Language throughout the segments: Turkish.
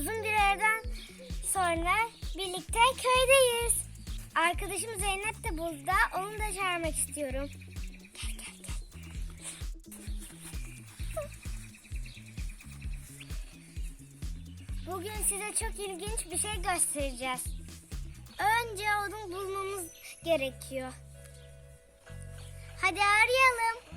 Uzun bir aradan sonra birlikte köydeyiz. Arkadaşım Zeynep de burada. Onu da çağırmak istiyorum. Gel gel gel. Bugün size çok ilginç bir şey göstereceğiz. Önce onu bulmamız gerekiyor. Hadi arayalım.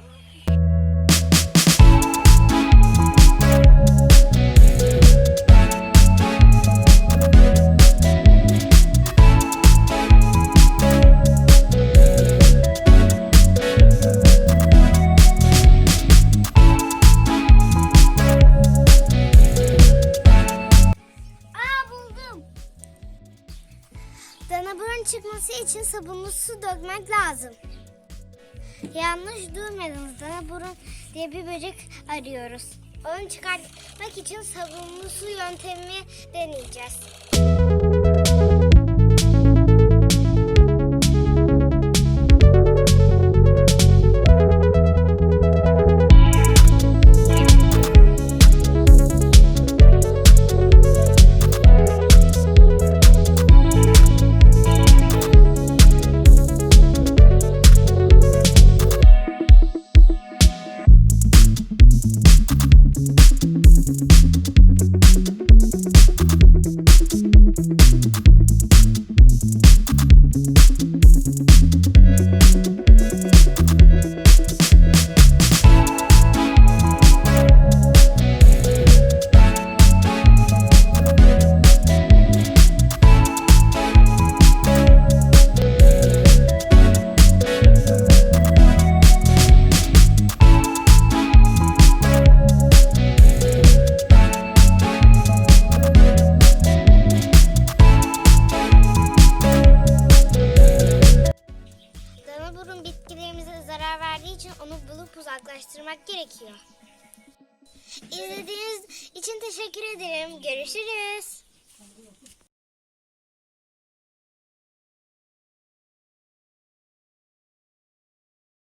Danaburun çıkması için sabunlu su dökmek lazım. Yanlış duymadınız. Danaburun diye bir böcek arıyoruz. Onu çıkartmak için sabunlu su yöntemi deneyeceğiz. İçin onu bulup uzaklaştırmak gerekiyor. İzlediğiniz için teşekkür ederim. Görüşürüz.